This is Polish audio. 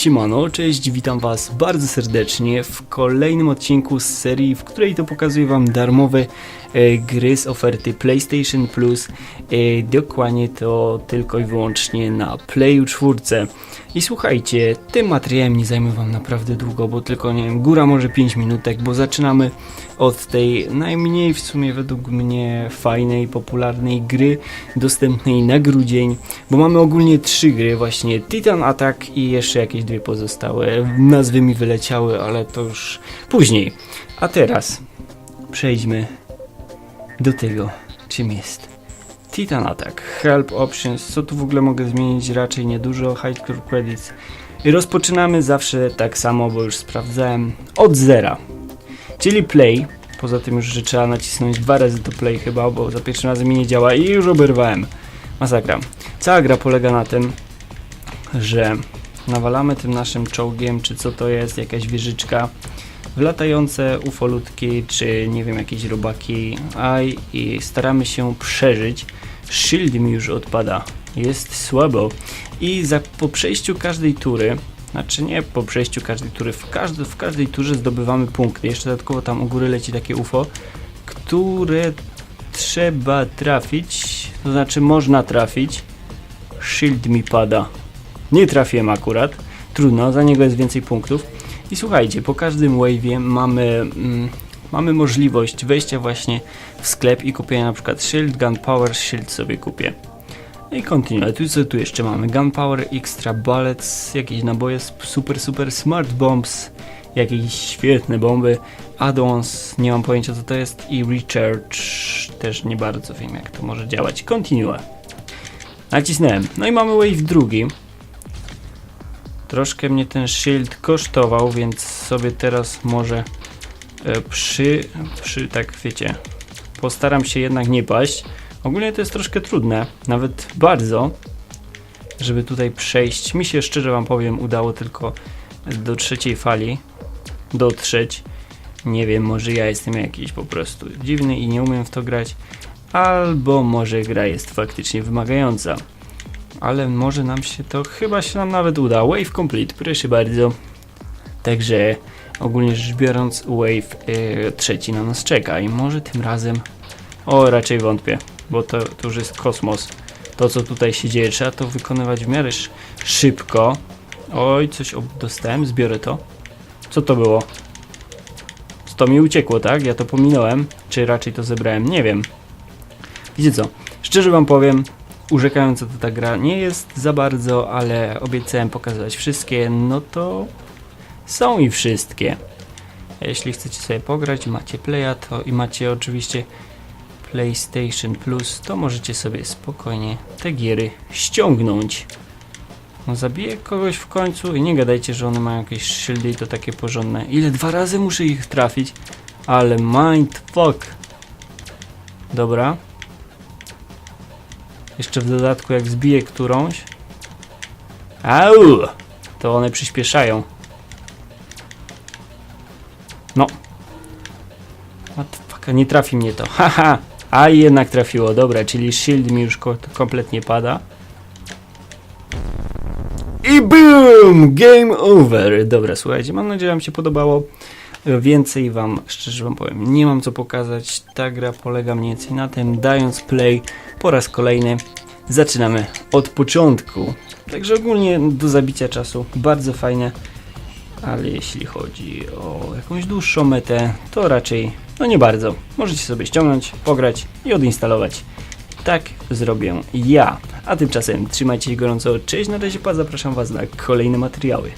Siemano, cześć, witam was bardzo serdecznie w kolejnym odcinku z serii, w której to pokazuję wam darmowe gry z oferty PlayStation Plus. E, dokładnie to tylko i wyłącznie na Playu 4. I słuchajcie, tym materiałem nie zajmę wam naprawdę długo, bo tylko nie wiem, góra może 5 minutek, bo zaczynamy od tej najmniej w sumie według mnie fajnej, popularnej gry dostępnej na grudzień, bo mamy ogólnie trzy gry, właśnie Titan Attack i jeszcze jakieś dwie pozostałe. Nazwy mi wyleciały, ale to już później. A teraz przejdźmy do tego, czym jest Titan Attack. Help Options, co tu w ogóle mogę zmienić? Raczej niedużo. Hardcore Credits. I rozpoczynamy zawsze tak samo, bo już sprawdzałem, od zera. Czyli play. Poza tym już, że trzeba nacisnąć dwa razy to play chyba, bo za pierwszym razem mi nie działa i już oberwałem. Masakra. Cała gra polega na tym, że nawalamy tym naszym czołgiem, czy co to jest, jakaś wieżyczka, latające ufolutki, czy nie wiem, jakieś robaki, a i- i staramy się przeżyć. Shield mi już odpada, jest słabo i za, po przejściu każdej tury, znaczy nie po przejściu każdej tury, w, każdy, w każdej turze zdobywamy punkty. Jeszcze dodatkowo tam u góry leci takie UFO, które trzeba trafić, to znaczy można trafić. Shield mi pada. Nie trafiłem akurat. Trudno, za niego jest więcej punktów. I słuchajcie, po każdym wave'ie mamy, mm, mamy możliwość wejścia właśnie w sklep i kupienia na przykład shield, gunpowder, shield sobie kupię. No I continue. Tu co tu jeszcze mamy? Gunpowder, extra bullets, jakieś naboje, super, super smart bombs, jakieś świetne bomby, add-ons, nie mam pojęcia co to jest i recharge, też nie bardzo wiem jak to może działać. Continue. Nacisnąłem. No i mamy wave drugi. Troszkę mnie ten shield kosztował, więc sobie teraz może e, przy, przy, tak wiecie, postaram się jednak nie paść. Ogólnie to jest troszkę trudne, nawet bardzo, żeby tutaj przejść. Mi się szczerze wam powiem udało tylko do trzeciej fali dotrzeć. Nie wiem, może ja jestem jakiś po prostu dziwny i nie umiem w to grać, albo może gra jest faktycznie wymagająca ale może nam się to, chyba się nam nawet uda. Wave complete, proszę bardzo. Także ogólnie rzecz biorąc, wave e, trzeci na nas czeka i może tym razem, o raczej wątpię, bo to, to już jest kosmos. To co tutaj się dzieje, trzeba to wykonywać w miarę sz- szybko. Oj, coś dostałem, zbiorę to. Co to było? To mi uciekło, tak? Ja to pominąłem, czy raczej to zebrałem, nie wiem. Wiecie co, szczerze wam powiem, urzekająca to ta gra nie jest za bardzo, ale obiecałem pokazać wszystkie, no to są i wszystkie. Jeśli chcecie sobie pograć, macie Playa to i macie oczywiście PlayStation Plus, to możecie sobie spokojnie te giery ściągnąć. No zabiję kogoś w końcu i nie gadajcie, że one mają jakieś shieldy i to takie porządne. Ile dwa razy muszę ich trafić? Ale mindfuck. Dobra. Jeszcze w dodatku jak zbiję którąś. Au! To one przyspieszają. No. What nie trafi mnie to. Haha! A jednak trafiło, dobra, czyli shield mi już ko kompletnie pada. I boom! Game over! Dobra, słuchajcie, mam nadzieję, że Wam się podobało. Więcej Wam, szczerze Wam powiem, nie mam co pokazać. Ta gra polega mniej więcej na tym, dając play po raz kolejny, zaczynamy od początku. Także ogólnie do zabicia czasu bardzo fajne, ale jeśli chodzi o jakąś dłuższą metę, to raczej no nie bardzo. Możecie sobie ściągnąć, pograć i odinstalować. Tak zrobię ja. A tymczasem trzymajcie się gorąco. Cześć, na razie pa, zapraszam Was na kolejne materiały.